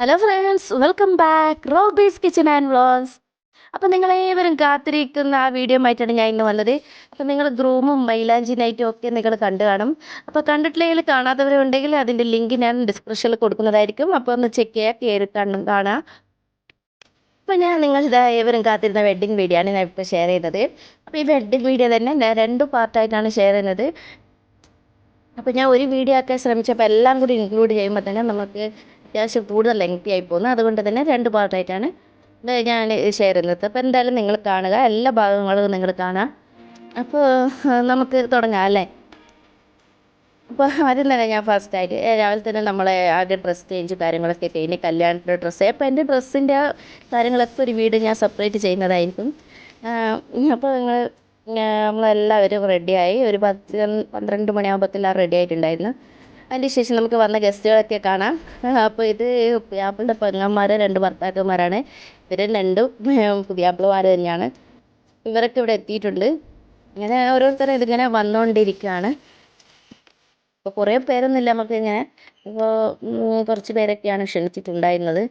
Hello friends welcome back Robee's kitchen and vlogs അപ്പോൾ നിങ്ങളേവരും കാത്തിരിക്കുന്ന ആ വീഡിയോ ആയിട്ടാണ് ഞാൻ ഇന്ന് വന്നത്. അപ്പം നിങ്ങൾ ഗ്രൂമും മൈലാഞ്ചി നൈറ്റും ഒക്കെ നിങ്ങൾ കണ്ടു കാണും. അപ്പോൾ കണ്ടിട്ടില്ലെങ്കിൽ കാണാത്തവരുണ്ടെങ്കിൽ അതിന്റെ ലിങ്ക് ഞാൻ ഡിസ്ക്രിപ്ഷനിൽ കൊടുക്കുന്നതായിരിക്കും. അപ്പോൾ ഒന്ന് ചെക്ക് ചെയ്യാം കയറി കണ്ണും കാണാം. അപ്പം ഞാൻ നിങ്ങൾ ഇതാ ഏവരും കാത്തിരുന്ന വെഡ്ഡിങ് വീഡിയോ ആണ് ഞാൻ ഇപ്പോൾ ഷെയർ ചെയ്തത് അപ്പോൾ ഈ വെഡ്ഡിങ് വീഡിയോ തന്നെ ഞാൻ രണ്ട് പാർട്ടായിട്ടാണ് ഷെയർ ചെയ്യുന്നത്. അപ്പോൾ ഞാൻ ഒരു വീഡിയോ ആക്കാൻ ശ്രമിച്ചപ്പോൾ എല്ലാം കൂടി ഇൻക്ലൂഡ് ചെയ്യുമ്പോൾ തന്നെ നമുക്ക് അത്യാവശ്യം കൂടുതൽ ലെങ്തി ആയി പോകുന്നു. അതുകൊണ്ട് തന്നെ രണ്ട് പാർട്ടായിട്ടാണ് ഞാൻ ഷെയർ ചെയ്യുന്നത്. അപ്പോൾ എന്തായാലും നിങ്ങൾ കാണുക. എല്ലാ ഭാഗങ്ങളും നിങ്ങൾ കാണാം. അപ്പോൾ നമുക്ക് തുടങ്ങാം അല്ലേ? അപ്പോൾ ആദ്യം തന്നെ ഞാൻ ഫസ്റ്റായിട്ട് രാവിലെ തന്നെ നമ്മളെ ആദ്യം ഡ്രസ്സ് ചേഞ്ച് കാര്യങ്ങളൊക്കെ കഴിഞ്ഞ് കല്യാണത്തിന്റെ ഡ്രസ്സ് അപ്പോൾ എന്റെ ഡ്രസ്സിന്റെ കാര്യങ്ങളൊക്കെ ഒരു വീട് ഞാൻ സെപ്പറേറ്റ് ചെയ്യുന്നതായിരിക്കും. അപ്പോൾ നിങ്ങൾ നമ്മളെല്ലാവരും റെഡിയായി ഒരു പത്ത് പന്ത്രണ്ട് മണിയാകുമ്പോഴത്തേല്ലാം റെഡി ആയിട്ടുണ്ടായിരുന്നു. അതിന് ശേഷം നമുക്ക് വന്ന ഗസ്റ്റുകളൊക്കെ കാണാം. അപ്പോൾ ഇത് പുതിയാപ്പിളുടെ പെങ്ങന്മാർ രണ്ട് ഭർത്താക്കന്മാരാണ്. ഇവർ രണ്ടും പുതിയാപ്പിളമാർ തന്നെയാണ്. ഇവരൊക്കെ ഇവിടെ എത്തിയിട്ടുണ്ട്. ഇങ്ങനെ ഓരോരുത്തരും ഇതിങ്ങനെ വന്നുകൊണ്ടിരിക്കുകയാണ് ഇപ്പോൾ കുറേ പേരൊന്നുമില്ല നമുക്ക് ഇങ്ങനെ ഇപ്പോൾ കുറച്ച് പേരൊക്കെയാണ് ക്ഷണിച്ചിട്ടുണ്ടായിരുന്നത്.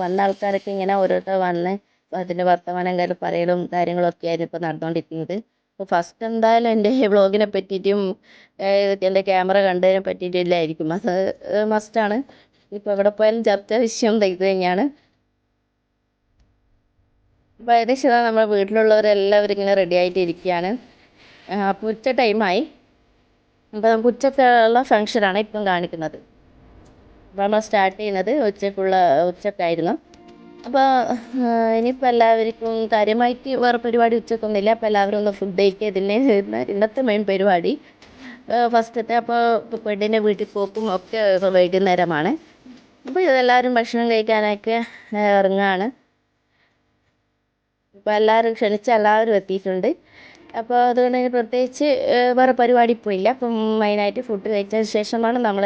വന്ന ആൾക്കാരൊക്കെ ഇങ്ങനെ ഓരോരുത്തർ വന്ന് അതിന്റെ വർത്തമാനം കാര്യം പറയലും കാര്യങ്ങളൊക്കെയായിരുന്നു ഇപ്പോൾ നടന്നുകൊണ്ടിരിക്കുന്നത് അപ്പോൾ ഫസ്റ്റ് എന്തായാലും എന്റെ വ്ളോഗിനെ പറ്റിയിട്ടും എന്റെ ക്യാമറ കണ്ടതിനെ പറ്റിയിട്ടും എല്ലാം ആയിരിക്കും. അത് മസ്റ്റാണ് ഇപ്പോൾ എവിടെ പോയാലും ചർച്ച വിഷയം ഇത് തന്നെയാണ്. അപ്പോൾ ഏകദേശം നമ്മുടെ വീട്ടിലുള്ളവരെല്ലാവരും ഇങ്ങനെ റെഡി ആയിട്ട് ഇരിക്കുകയാണ് അപ്പോൾ ഉച്ച ടൈമായി അപ്പോൾ നമുക്ക് ഉച്ചക്കുള്ള ഫങ്ഷനാണ് ഇപ്പം കാണിക്കുന്നത്. അപ്പോൾ നമ്മൾ സ്റ്റാർട്ട് ചെയ്യുന്നത് ഉച്ചക്കുള്ള ഉച്ചക്കായിരുന്നു. അപ്പോൾ ഇനിയിപ്പോൾ എല്ലാവർക്കും കാര്യമായിട്ട് വേറെ പരിപാടി ഉച്ചക്കൊന്നുമില്ല. അപ്പോൾ എല്ലാവരും ഒന്ന് ഫുഡ് കഴിക്കുക ഇതിനെ ഇന്നത്തെ മെയിൻ പരിപാടി. ഫസ്റ്റത്തെ അപ്പോൾ പെണ്ണിന്റെ വീട്ടിൽ പോക്കും ഒക്കെ വൈകുന്നേരമാണ്. അപ്പോൾ ഇതെല്ലാവരും ഭക്ഷണം കഴിക്കാനൊക്കെ ഇറങ്ങുകയാണ് അപ്പോൾ എല്ലാവരും ക്ഷണിച്ച എല്ലാവരും എത്തിയിട്ടുണ്ട്. അപ്പോൾ അതുകൊണ്ട് തന്നെ പ്രത്യേകിച്ച് വേറെ പരിപാടി പോയില്ല. അപ്പം മെയിനായിട്ട് ഫുഡ് കഴിച്ചതിന് ശേഷമാണ് നമ്മൾ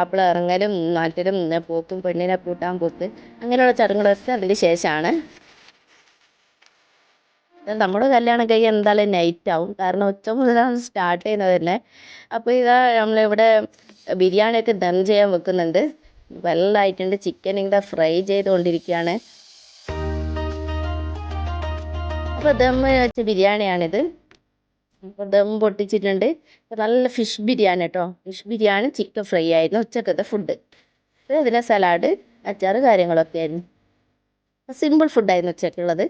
ആപ്പിൾ ഇറങ്ങലും നാട്ടിലും പോക്കും പെണ്ണിനെ കൂട്ടാൻ പോത്ത് അങ്ങനെയുള്ള ചടങ്ങുകളൊക്കെ അതിന് ശേഷമാണ്. നമ്മുടെ കല്യാണം കഴിയാൻ എന്തായാലും നൈറ്റ് ആവും. കാരണം ഉച്ച മുതലാണ് സ്റ്റാർട്ട് ചെയ്യുന്നത് തന്നെ. അപ്പോൾ ഇതാ നമ്മളിവിടെ ബിരിയാണിയൊക്കെ ദം ചെയ്യാൻ വെക്കുന്നുണ്ട്. വെള്ളമായിട്ടുണ്ട് ചിക്കൻ ഇതാ ഫ്രൈ ചെയ്തുകൊണ്ടിരിക്കുകയാണ്. അപ്പോൾ ദം വെച്ച ബിരിയാണിയാണിത്. അപ്പോൾ ദം പൊട്ടിച്ചിട്ടുണ്ട്. നല്ല ഫിഷ് ബിരിയാണി കേട്ടോ ഫിഷ് ബിരിയാണി ചിക്കൻ ഫ്രൈ ആയിരുന്നു ഉച്ചക്കത്തെ ഫുഡ് അതിലെ സലാഡ് അച്ചാറ് കാര്യങ്ങളൊക്കെ ആയിരുന്നു. സിമ്പിൾ ഫുഡായിരുന്നു ഉച്ചക്കുള്ളത്.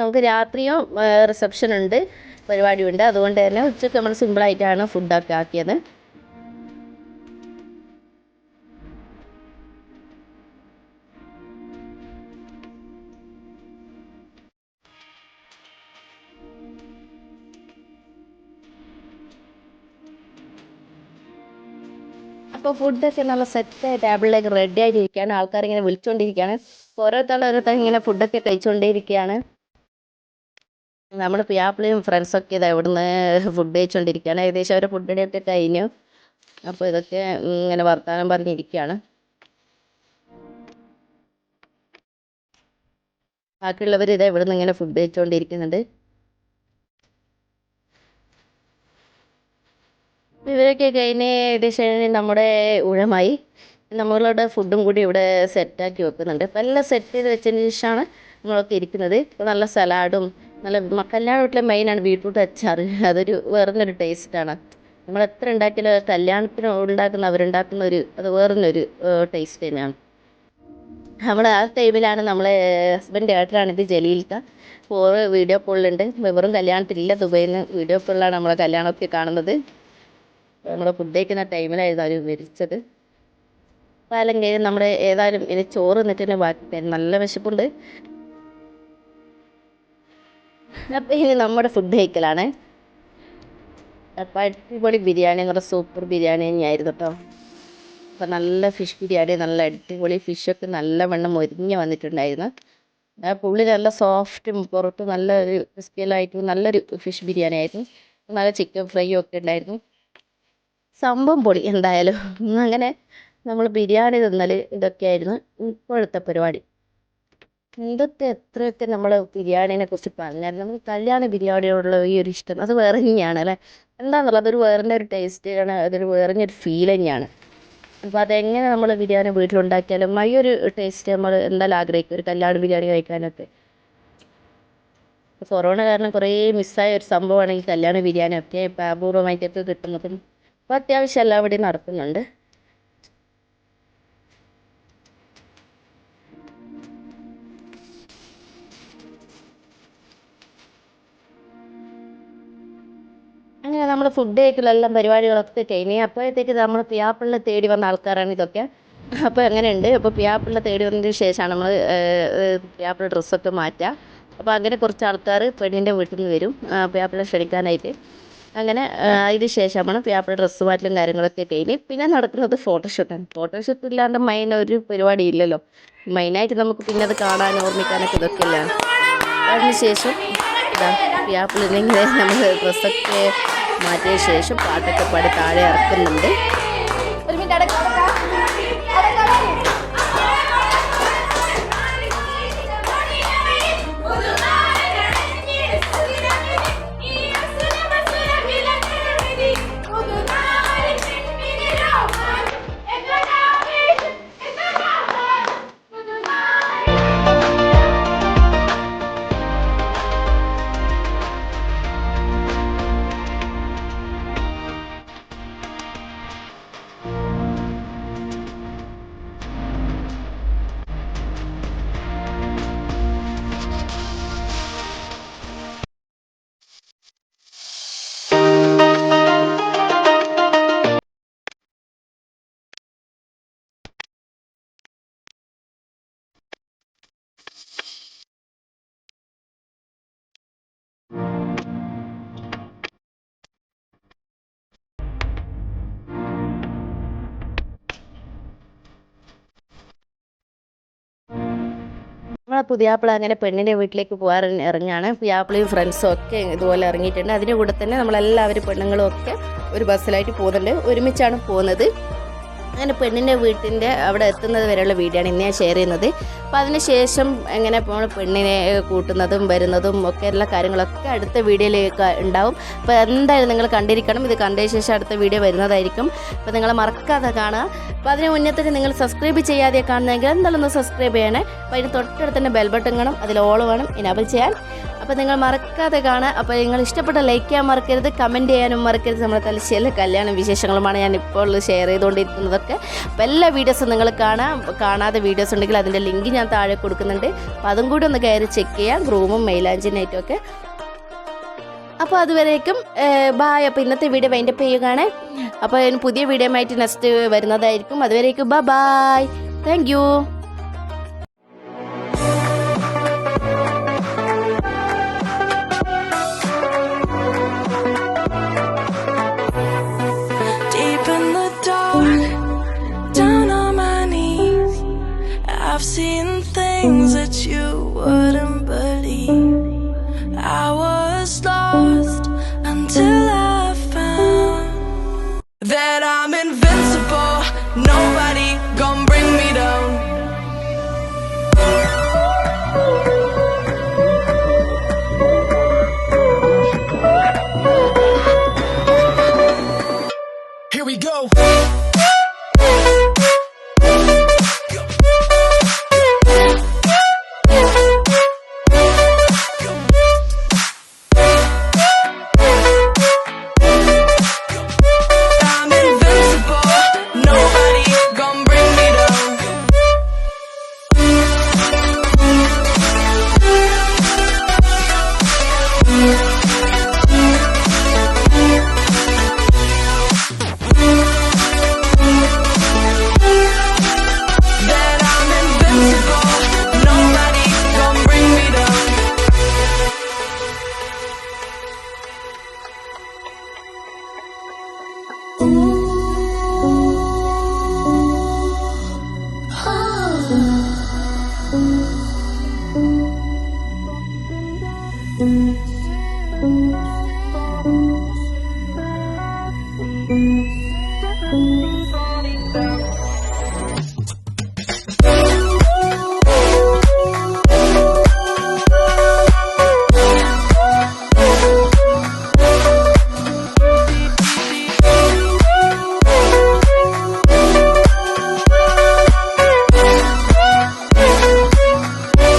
നമുക്ക് രാത്രിയോ റിസപ്ഷൻ ഉണ്ട് പരിപാടിയുണ്ട്. അതുകൊണ്ട് തന്നെ ഉച്ചയ്ക്ക് നമ്മൾ സിമ്പിളായിട്ടാണ് ഫുഡൊക്കെ ആക്കിയത്. അപ്പോൾ ഫുഡൊക്കെ നല്ല സെറ്റ് ടേബിളിലേക്ക് റെഡി ആയിട്ടിരിക്കുകയാണ്. ആൾക്കാർ ഇങ്ങനെ വിളിച്ചുകൊണ്ടിരിക്കുകയാണ് ഓരോരുത്തരുടെ ഓരോരുത്തർ ഇങ്ങനെ ഫുഡൊക്കെ കഴിച്ചുകൊണ്ടേയിരിക്കുകയാണ് നമ്മൾ പിയാപ്പിളിയും ഫ്രണ്ട്സൊക്കെ ഇതാ ഇവിടുന്ന് ഫുഡ് കഴിച്ചുകൊണ്ടിരിക്കുകയാണ് ഏകദേശം അവരുടെ ഫുഡിന്റെയൊക്കെ കഴിഞ്ഞു. അപ്പോൾ ഇതൊക്കെ ഇങ്ങനെ വർത്തമാനം പറഞ്ഞിരിക്കുകയാണ്. ബാക്കിയുള്ളവർ ഇതാ ഇവിടുന്ന് ഇങ്ങനെ ഫുഡ് കഴിച്ചുകൊണ്ടിരിക്കുന്നുണ്ട് ഇവരൊക്കെ കഴിഞ്ഞ് ഏകദേശം നമ്മുടെ ഊഴമായി. നമ്മളുടെ ഫുഡും കൂടി ഇവിടെ സെറ്റാക്കി വെക്കുന്നുണ്ട്. അപ്പോൾ എല്ലാം സെറ്റ് ചെയ്ത് വെച്ചതിന് ശേഷമാണ് നമ്മളൊക്കെ ഇരിക്കുന്നത്. ഇപ്പോൾ നല്ല സലാഡും നല്ല കല്യാണ വീട്ടിലെ മെയിനാണ് ബീട്രൂട്ട് അച്ചാർ. അതൊരു വേറൊരു ടേസ്റ്റാണ് നമ്മൾ എത്ര ഉണ്ടാക്കിയാലും കല്യാണത്തിന് ഉണ്ടാക്കുന്ന അവരുണ്ടാക്കുന്ന ഒരു അത് വേറൊരു ടേസ്റ്റ് തന്നെയാണ്. നമ്മൾ ആ ടൈമിലാണ് നമ്മളെ ഹസ്ബൻഡ് ഏട്ടനാണ് ഇത് ജലീൽക്ക. ഓറ് വീഡിയോ കോളിലുണ്ട് വെറും കല്യാണത്തിലില്ല ദുബൈയിൽ നിന്ന് വീഡിയോ കോളിലാണ് നമ്മളെ കല്യാണമൊക്കെ കാണുന്നത്. നമ്മൾ ഫുഡ് കഴിക്കുന്ന ടൈമിലായിരുന്നു അവർ മരിച്ചത്. പാലം കഴിഞ്ഞ് നമ്മുടെ ഏതായാലും ഇനി ചോറ് എന്നിട്ട് ബാക്കി നല്ല വിശപ്പുണ്ട്. അപ്പം ഇനി നമ്മുടെ ഫുഡ് കഴിക്കലാണ്. അപ്പം അടിപൊളി ബിരിയാണി പറഞ്ഞാൽ സൂപ്പർ ബിരിയാണി തന്നെയായിരുന്നു കേട്ടോ അപ്പം നല്ല ഫിഷ് ബിരിയാണി നല്ല അടിപൊളി ഫിഷൊക്കെ നല്ല വണ്ണം ഒരുങ്ങി വന്നിട്ടുണ്ടായിരുന്നു. പുള്ളി നല്ല സോഫ്റ്റും പുറത്ത് നല്ല ഒരു ആയിട്ട് നല്ലൊരു ഫിഷ് ബിരിയാണി ആയിരുന്നു. നല്ല ചിക്കൻ ഫ്രൈയും ഒക്കെ ഉണ്ടായിരുന്നു. സംഭവം പൊളി എന്തായാലും. അങ്ങനെ നമ്മൾ ബിരിയാണി തിന്നൽ ഇതൊക്കെയായിരുന്നു ഇപ്പോഴത്തെ പരിപാടി. എന്തൊക്കെ എത്രയൊക്കെ നമ്മൾ ബിരിയാണിനെ കുറിച്ച് പറഞ്ഞാലും നമുക്ക് കല്യാണ ബിരിയാണിയോടുള്ള ഈ ഒരു ഇഷ്ടം അത് വേറെ തന്നെയാണ് അല്ലേ? എന്താണെന്നുള്ളത് അതൊരു വേറെ ഒരു ടേസ്റ്റാണ് അതൊരു വേറെ ഒരു ഫീൽ തന്നെയാണ്. അപ്പോൾ അതെങ്ങനെ നമ്മൾ ബിരിയാണി വീട്ടിലുണ്ടാക്കിയാലും ഈ ഒരു ടേസ്റ്റ് നമ്മൾ എന്തായാലും ആഗ്രഹിക്കും ഒരു കല്യാണ ബിരിയാണി കഴിക്കാനൊക്കെ. കൊറോണ കാരണം കുറേ മിസ്സായ ഒരു സംഭവമാണ് ഈ കല്യാണ ബിരിയാണി ഒക്കെ. ഇപ്പം അപൂർവമായിട്ടൊക്കെ കിട്ടുന്നതും അപ്പോൾ അത്യാവശ്യം എല്ലാവിടെയും നടക്കുന്നുണ്ട്. അങ്ങനെ നമ്മൾ ഫുഡ് കഴിക്കലെല്ലാം പരിപാടികളൊക്കെ കഴിഞ്ഞ് അപ്പോഴത്തേക്ക് നമ്മൾ പിയാപ്പിളിനെ തേടി വന്ന ആൾക്കാരാണ് ഇതൊക്കെ. അപ്പോൾ അങ്ങനെയുണ്ട്. അപ്പോൾ പിയാപ്പിളിനെ തേടി വന്നതിന് ശേഷമാണ് നമ്മൾ പിയാപ്പിള ഡ്രസ്സൊക്കെ മാറ്റുക അപ്പോൾ അങ്ങനെ കുറച്ച് ആൾക്കാർ പെണ്ണിന്റെ വീട്ടിൽ നിന്ന് വരും പിയാപ്പിളെ ക്ഷണിക്കാനായിട്ട്. അങ്ങനെ അതിന് ശേഷമാണ് പിയാപ്പിള ഡ്രസ്സ് മാറ്റലും കാര്യങ്ങളൊക്കെ കഴിഞ്ഞ് പിന്നെ നടക്കുന്നത് ഫോട്ടോഷൂട്ടാണ് ഫോട്ടോഷൂട്ട് ഇല്ലാണ്ട് മെയിൻ ഒരു പരിപാടി ഇല്ലല്ലോ. മെയിനായിട്ട് നമുക്ക് പിന്നെ അത് കാണാൻ ഓർമ്മിക്കാനൊക്കെ ഇതൊക്കെയല്ലേ. അതിന് ശേഷം ഇങ്ങനെ നമ്മൾ ഡ്രസ്സൊക്കെ മാറ്റിയ ശേഷം പാട്ടൊക്കെ പാടി താഴെ ഇറക്കുന്നുണ്ട്. നമ്മളെ പുതിയാപ്പിള അങ്ങനെ പെണ്ണിന്റെ വീട്ടിലേക്ക് പോകാൻ ഇറങ്ങിയാണ് പുതിയാപ്പിളയും ഫ്രണ്ട്സും ഒക്കെ ഇതുപോലെ ഇറങ്ങിയിട്ടുണ്ട്. അതിന്റെ കൂടെ തന്നെ നമ്മളെല്ലാവരും പെണ്ണുങ്ങളും ഒക്കെ ഒരു ബസ്സിലായിട്ട് പോകുന്നുണ്ട്. ഒരുമിച്ചാണ് പോകുന്നത്. അങ്ങനെ പെണ്ണിന്റെ വീട്ടിന്റെ അവിടെ എത്തുന്നത് വരെയുള്ള വീഡിയോ ആണ് ഇന്ന് ഞാൻ ഷെയർ ചെയ്യുന്നത്. അപ്പോൾ അതിനുശേഷം എങ്ങനെ നമ്മൾ പെണ്ണിനെ കൂട്ടുന്നതും വരുന്നതും ഒക്കെ എല്ലാ കാര്യങ്ങളൊക്കെ അടുത്ത വീഡിയോയിലേക്ക് ഉണ്ടാവും. അപ്പോൾ എന്തായാലും നിങ്ങൾ കണ്ടിരിക്കണം. ഇത് കണ്ടതിന് ശേഷം അടുത്ത വീഡിയോ വരുന്നതായിരിക്കും. അപ്പോൾ നിങ്ങൾ മറക്കാതെ കാണുക. അപ്പോൾ അതിന് തന്നെ നിങ്ങൾ സബ്സ്ക്രൈബ് ചെയ്യാതെ കാണുന്നെങ്കിൽ എന്തായാലും ഒന്ന് സബ്സ്ക്രൈബ് ചെയ്യണേ. അപ്പോൾ അതിന് തൊട്ടടുത്ത് തന്നെ ബെൽ കാണും അതിൽ ഓൾ വേണം. ഇനബിൾ ചെയ്യാൻ. അപ്പോൾ നിങ്ങൾ മറക്കാതെ കാണുക അപ്പോൾ നിങ്ങൾ ഇഷ്ടപ്പെട്ട ലൈക്ക് ചെയ്യാൻ മറക്കരുത് കമന്റ് ചെയ്യാനും മറക്കരുത്. നമ്മുടെ തലശ്ശേരിയിലെ കല്യാണ വിശേഷങ്ങളുമാണ് ഞാൻ ഇപ്പോൾ ഷെയർ ചെയ്തുകൊണ്ടിരിക്കുന്നതൊക്കെ. അപ്പോൾ എല്ലാ വീഡിയോസും നിങ്ങൾ കാണാം. കാണാതെ വീഡിയോസ് ഉണ്ടെങ്കിൽ അതിന്റെ ലിങ്ക് ഞാൻ താഴെ കൊടുക്കുന്നുണ്ട്. അപ്പം അതും കൂടി ഒന്ന് കയറി ചെക്ക് ചെയ്യാം. ഗ്രൂമും മെയിലാഞ്ചി നൈറ്റും ഒക്കെ. അപ്പോൾ അതുവരേക്കും ബായ് അപ്പോൾ ഇന്നത്തെ വീഡിയോ വൈൻഡപ്പ് ചെയ്യുകയാണ്. അപ്പോൾ പുതിയ വീഡിയോ ആയിട്ട് നെക്സ്റ്റ് വരുന്നതായിരിക്കും. അതുവരേക്കും ബ bye thank you was lost until I found that I'm invincible. Nobody gonna bring me down. Here we go.